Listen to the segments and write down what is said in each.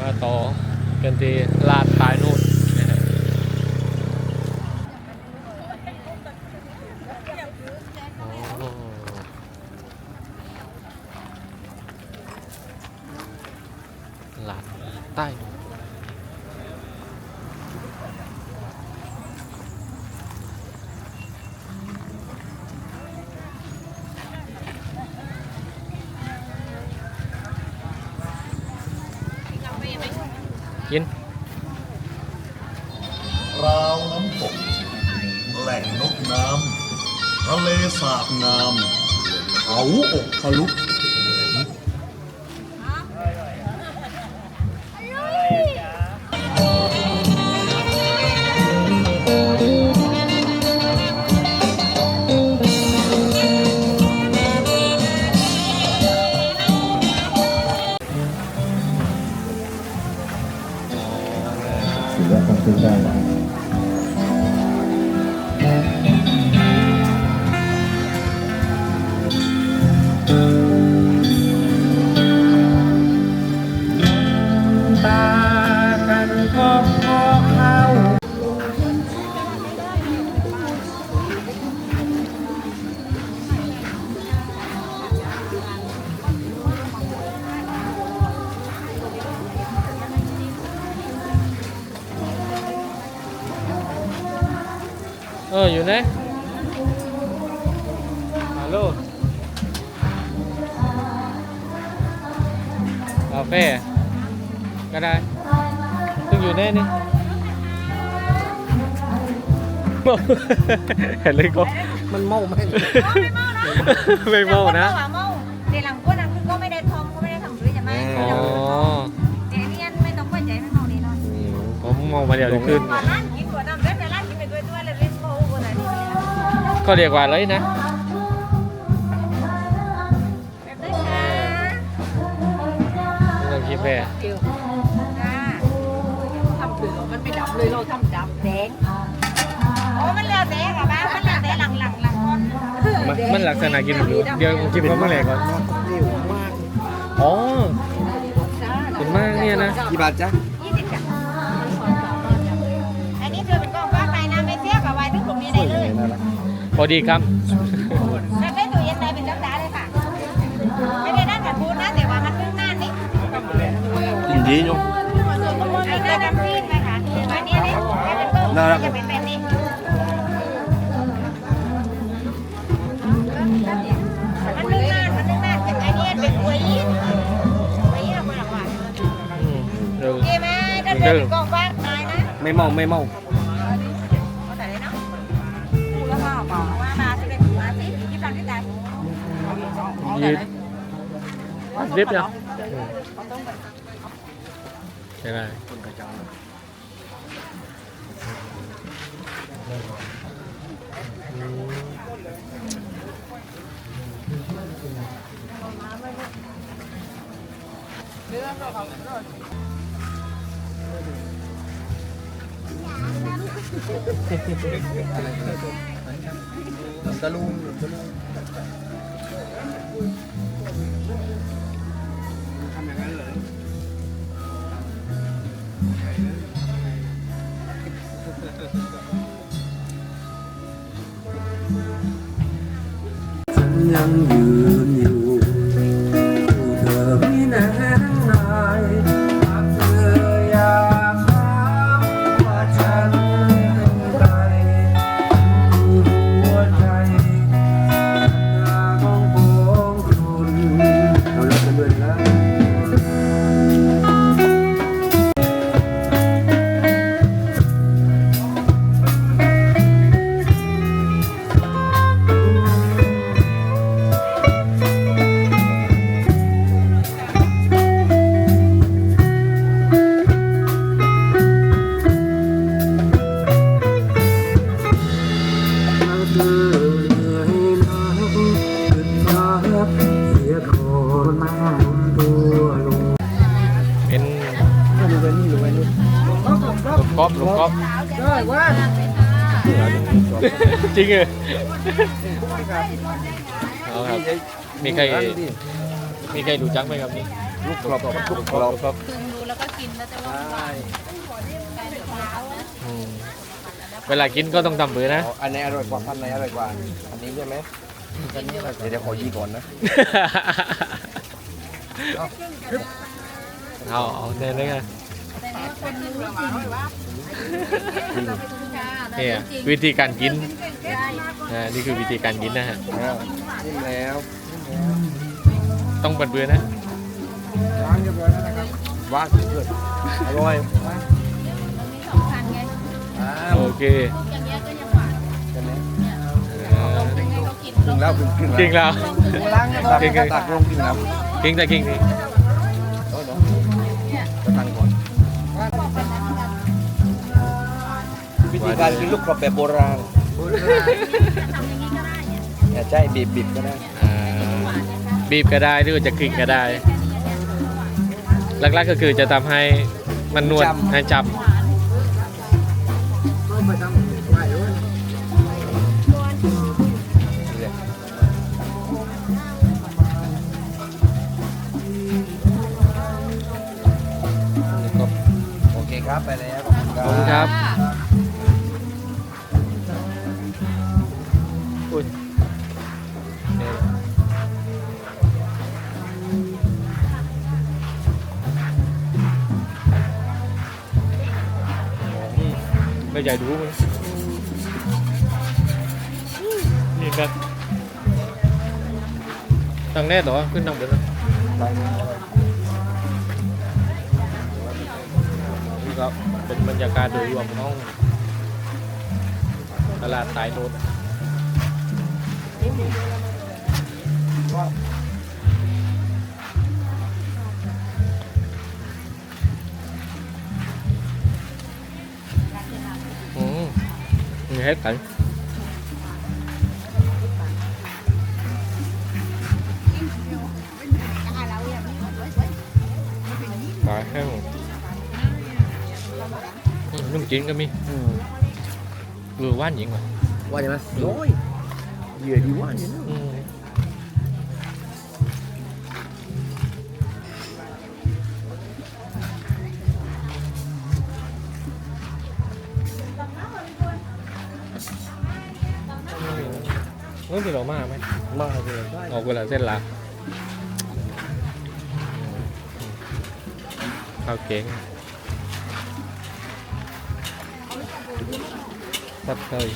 มาต่อกันที่ลาดปลายนู่นนะฮะโอ้ลาดใต้นู่นกิน ราวน้ำตก แห ล่งนกน้ำทะเลสาบงามเขาอกทะลุาแฟก็ได้ซึ่งอยู่แน่นี่เห็นเลยก็มันเมาไหมไม่เมานะเมาเดี๋ยวหลังก้นนั้นคือก็ไม่ได้ทอมก็ไม่ได้ทำด้วยใช่ไหมอ๋อเดี๋ยวนี้ไม่ต้องก้นใจไม่เมานี่เนาะผมเมามาเดี๋ยวนี้ขึ้นก่อนร้านกินก่อนน้ำเล่นไปร้านกินไปด้วยด้วยเลยเล่นโค้กอะไรนี่ก็เรียกว่าอะไรนะ เรื่องคิดแม่ค่ะทำถึงมันไม่ดำเลยเราทำดำแดงโอ้มันเลือดแดงอะบ้ามันเลือดแดงหลังหลังหลังก้นมันมันลักษณะกินอยู่เดี๋ยวผมกินเพราะเมื่อไหร่ก่อนเร็วมากอ๋อเป็นมากเนี่ยนะกี่บาทจ๊ะยี่สิบจ้ะอันนี้คือเป็นกล้องฟ้าไฟนะไม่เสียกับไว้ทั้งกลุ่มนี้ได้เลยพอดีครับแบบ ดีโยม ไอ้หน้าดำซีดไหมคะอันนี้นี่จะเป็นต้ม น่ารัก จะเป็นแบบนี้มันนึ่งนานมันนึ่งนานจากอันนี้เป็นหัวยีนหัวยีนออกมาหรอกว่า อืมเดี๋ยว โอเคไหมเดินเดินกองฟ้าตายนะ ไม่เมาไม่เมา เอาแต่เลยเนาะพูดแล้วก็บอกว่ามาที่เป็นหัวสิที่ฟังที่ใจ ยื ดริบยังใช่ไหมอื มต จริงเหรอเอาครับ มีใคร มีใครรู้จักไหมครับนี่ลูกกรอบกับลูกกรอบคือดูแล้วก็กินแล้วจะว่าหวานอืมเวลากินก็ต้องทำมือนะ อันไหนอร่อยกว่าพันไหนอร่อยกว่า อันนี้ใช่ไหมเดี๋ยวเดี๋ยวขอยี่ก่อนนะเอาเอาเน่นๆไงเนี่ยวิธีการกิน อ่านี่คือวิธีการกินนะฮะ แล้วนิ่มแล้วต้องเปิดเบือนะ ล้างเรียบร้อยแล้วนะครับว้าสุดยอดอร่อยมีสองพันไงอ้าโอเคอย่างเงี้ยก็ยังหวานกันนี้อ่าให้เขากินครึ่งแล้วครึ่งครึ่งเก่งแล้ว ล้างตักตักลงกินน้ำเก่งแต่เก่งนี่โอ้ยเนาะจะตังก่อนวิธีการกินลูกกรอบแบบโบราณ อย่าใช่บีบบีบก็ได้อ่าบีบก็ได้หรือว่าจะคลิกก็ได้หลักๆก็คือจะทำให้มันนวดให้จโอเคครับไปแล้วำขอบคุณครับอุ้ย ไม่ใหญ่ดูนี่ครับตั้งแน่ต่อขึ้นตั้งบนนะนี่ครับเป็นบรรยากาศโดยรวมของตลาดสายโนด hết cảnh bài hết rồi nước chín cái mi vừa quá nhiệt mà. Quá nhiệt mà. Ừ. Rồi. Vừa đi quá nhiệt ร้อยเหยื่อดีว่าอย่างนั้น ừ. Nó thì đồ ma mày มาเลยได้ Ngọt gọi là tên lạc Khao kiện Sắp thôi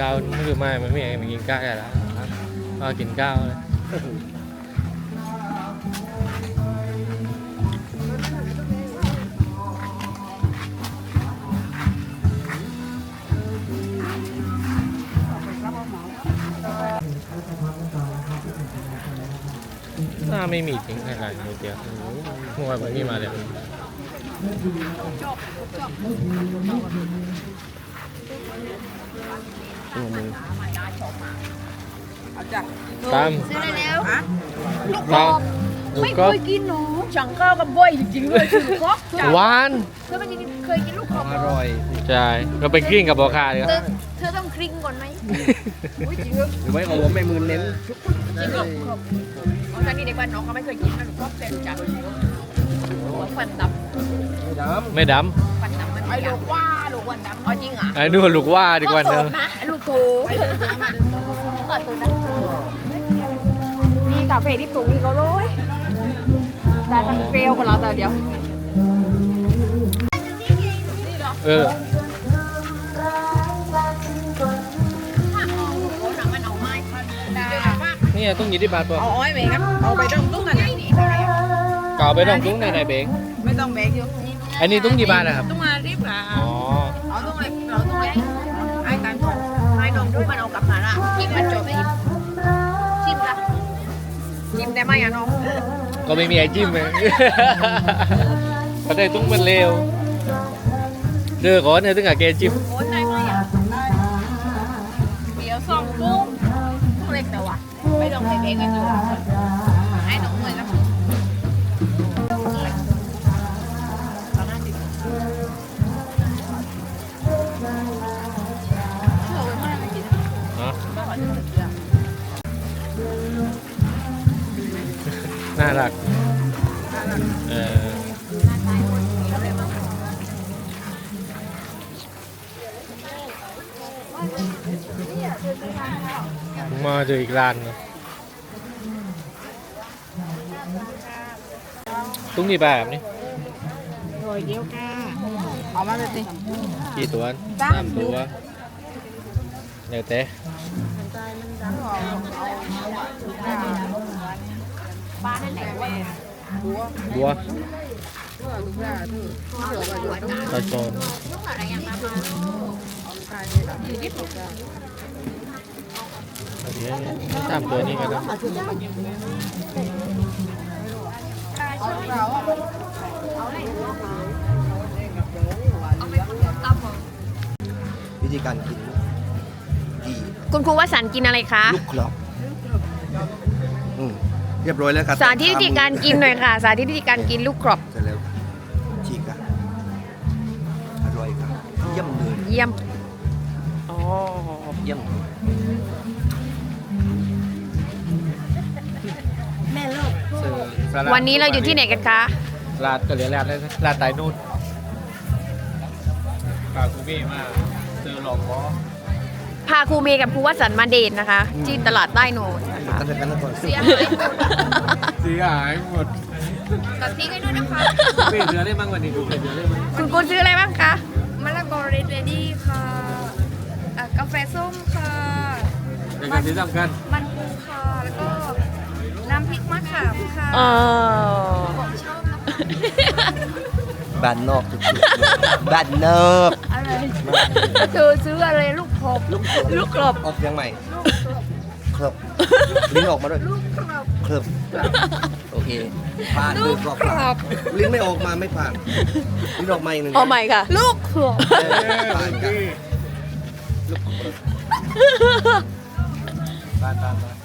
ก้าวไม่คือไม่มันไม่อมันกินก้าวได้แล้วก็กินก้าวเลยน่าไม่มีจริงอะไรมีเดียวมื่แบบนนี้มาเลยจบจบ ตามซื้อได้แล้วตามหนูไม่ก็เคยกินหนูฉังข้าวกับบ่อยจริงๆเลยคือครบจ้ะหวานเธอไม่เคยกินลูกกรอบอร่อยใช่เราไปกลิ้งกับบอคาดีกเธว่าอเธอต้องคลิงก่อนไหมอุ้ยจริงเหรอหรือไม่เอาหัวไม่มือเน้นจริงเหรอครบเอาตอนนี้เด็กบ้านน้องเขาไม่เคยกินนะหนูครบเต็มจังหัวฟันดำไม่ดไม่ดฟันดำมันไอ้ลูกว่าลูก วันดำเอาจริงอะำไอ้นู่นลูกว่าดีกว่าเนอะนะลูกโถไอ้ลูกโถมาดูเออตัวนั้นนี่กาแฟที่ปลูกนี่เขาโรยแต่มันเปรี้ยวกว่าเราแต่เดียว เออนี่ต้องยี่สิบบาทป่ะเอาอ้อยไหมครับ เอาไปต้องตุ้งนั่นไหนเก่าไปต้องตุ้งในไหนเบงไม่ต้องแบกอยู่ อันนี้ตุ้งกี่บาทนะครับตุ้งมารีบอะอ๋อเอาตุ้งเลยเราตุ้งเลยไอ้ตันตุ้งไอ้น้องตุ้งมันเอากลับมาละชิมมันจบชิมชิมละกินได้ไหมอะน้องก็ไม่มีไอจิ้มเลยเขาได้ตุ้งมันเร็วำเดือก่อนเนี่ยถึงกับเกจิมโอ้ยนายไม่อยากเดี๋ยวสองกุ้งกุ้งเล็กแต่ว่าไม่ต้องใส่เบงกันอยู่ น่ารักเออมาเจออีกร้านหนึงตุ้งนี่แบบนี้โดยเดียวค่ะเอามาเลยสิกี่ตัวสามสามตัวเดี๋ยวเต้ บ้านนั่นแหละเว้ยบัวตาโจนอะไรอย่างนั้นมาโอเคสามตัวนี้กันนะวิธีการกินดีคุณครูวสันต์กินอะไรคะ ลูกกรอบ รียบร้อยแล้วครับสาธิตวิธีการกินหน่อยค่ะ สาธิตวิธีการกินลูกกรอบเสร็จแล้วฉีกอะอร่อยครับเยี่ยมเลยเยี่ยมอ๋อเยี่ยมวันนี้เราอยู่ที่ไหนกันคะลาดก็เหลือลาดเลยนะลาดไตนู่นปากกูบี้มากเจอหลอกล้อ พาครูเมย์กับครูวสันต์มาเดทนะคะ ที่ตลาดใต้โนนนะคะ กันกันก่อนเสียหายเสียหายหมดตัดทิ้งให้ด้วยนะคะไม่เหลือได้บ้างวันนี้ดูเหลือได้บ้างคุณกูซื้ออะไรบ้างคะมะละกอเรดเรดี้ค่ะอะกาแฟส้มค่ะ ในการที่สำคัญมันปูค่ะ แล้วก็น้ำพริกมะขามค่ะเออบ้านนอกทุกๆบ้านนอกอะไรเธอซื้ออะไรลูกกรอบลูกกรอบออกยังใหม่ครบลิ้นออกมาด้วยครบโอเคผ่านคือกรอบผ่านลิ้นไม่ออกมาไม่ผ่านลิ้นออกมาอีกหนึ่งเอาใหม่ค่ะ ลูกกรอบผ่านกันบ้านบ้านบ้าน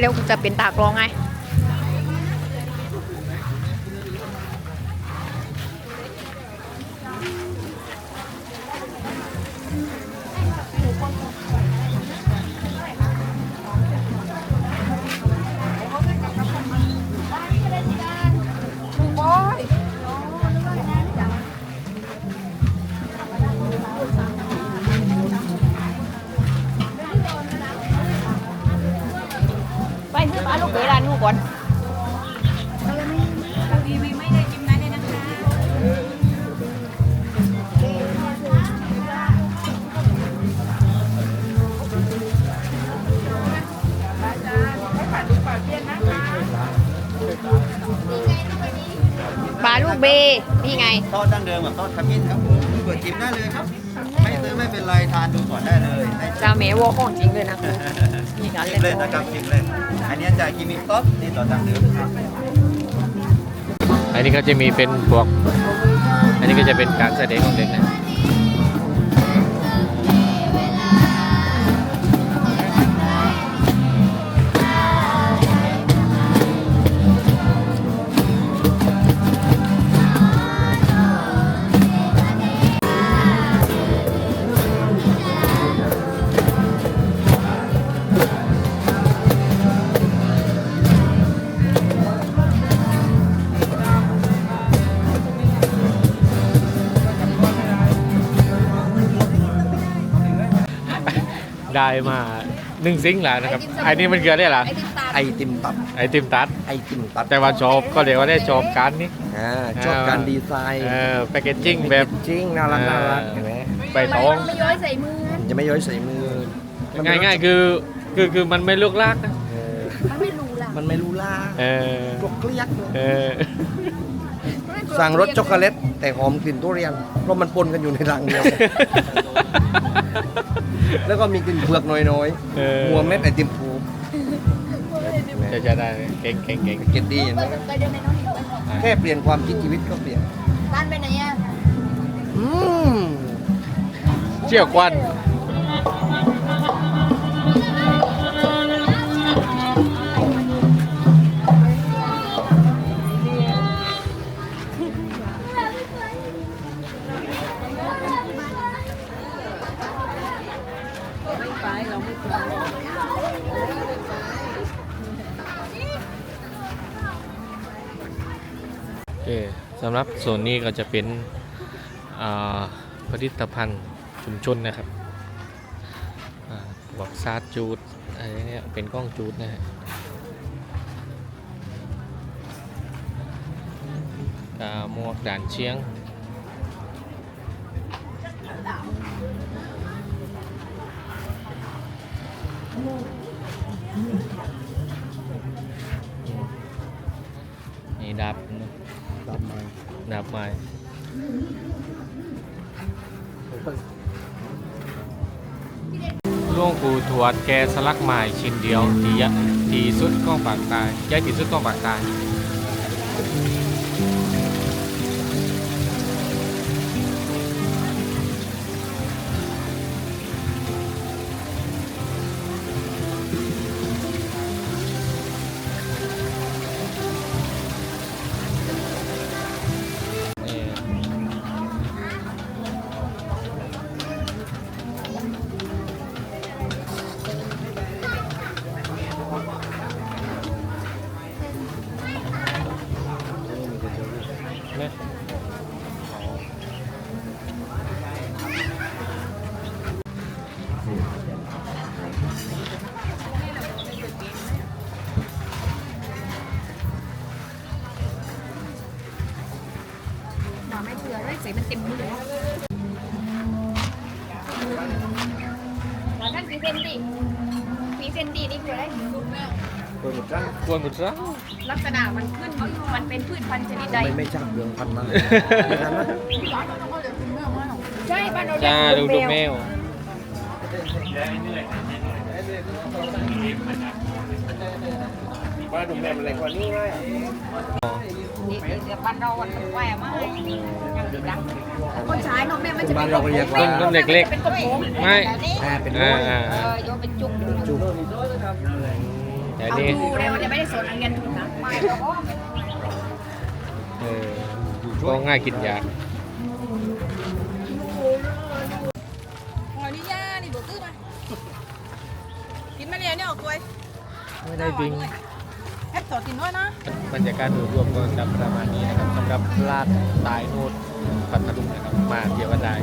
เร็วจะเป็นตากลองไง ทอดดั้งเดิมกับทอดขมิ้นครับผมเปิดจิ้มได้เลยครับ ไม่ซื้อไม่เป็นไรทานดูก่อนได้เลยให้จาเมวอของจริงเลยนะนี่การชิเล่มนเลยนะครับชิมเลยอันนี้จากกิมิซอสนี่ต่อดั้งเดิมครับอันนี้ก็จะมีเป็นพวก อันนี้ก็จะเป็นการแสดงของเด็กนะ ได้มาหนึ่งซิงค์แล้วนะครับ อันนี้มันเกิดได้หรอไอติมตาลไอติมตับไอติมตัดไอติมตับแต่ว่าชอบก็เรียกว่าได้ชอบการนี้อ่าชอบการดีไซน์เออแพคเกจจิ้งแบบจริงน่ารักน่ารักเออเห็นไหมใบตอง ไม่ย้อยใส่มือ จะไม่ย้อยใส่มือง่ายๆคือคือคือมันไม่ลุกลากนะเออมันไม่รู้ล่ะมันไม่รู้ล่าเออ พวกเกลียดเออมันไม่กลัว สั่งรสช็อกโกแลตแต่หอมกลิ่นทุเรียน เพราะมันปนกันอยู่ในรังเดียว แล้วก็มีกลิ่นเผือกน้อยเออๆหัวเม็ดไอติมผูจะจะได้ไหมเก่งเก่งเก่งเก็ตดีเห็นไหมแค่เปลี่ยนความคิดชีวิตก็เปลี่ยนบ้านไปไหนอะอืมเชี่ยวกวัน หรับส่วนนี้ก็จะเป็นผลิตภัณฑ์ชุมชนนะครับบอกซาดจูดอะไรเนี้ยเป็นกล้องจูดนะฮะกาหมวกด่านเชียงนี่ ดับไม้ล่วงปูถวดแกสลักไม้ชิ้นเดียว ทียะทีสุดก้องปากตายใหญ่ที่สุดก้องปากตาย หนาไม่เบื่อเลยเสียมันเต็มมือแล้วท่านพรีเซนต์ดิพรีเซนต์ดินี่คืออะไรเปิดหมดจ้าควรหมดแล้วลักษณะมันขึ้นมันเป็นพืชพันธุ์ชนิดใด ไม่ไม่จ้างเรื่องพันมาไม่ทันนะใช่บ้านเราจ้าดูดูแมว บ้าดูแม่มันอะไรกว่านี้ไงนี่เดี๋ยวบ้านเราวันมันไหวมาให้ยังดังคนใช้นมแม่มันจะเป็นนเด็กว่าต้นต้นเล็กเป็นกระผมไม่อ่เป็นเออโยนเป็นจุกจุกเอาดูเลยมันจะไม่ได้สนเงินทุนนะไม่เพราก็เออก็ง่ายกินยาหอยนี่ย่านี่ดูตื้อมากินมาเนี่ยเนี่ยกล้วยไม่ได้บิง อปต่อกินด้วยนะบรรยากาศโดยรวมก็จะประมาณนี้นะครับสำหรับลาดตายโนดปัตตาลุงนะครับมาเที่ยวกันได้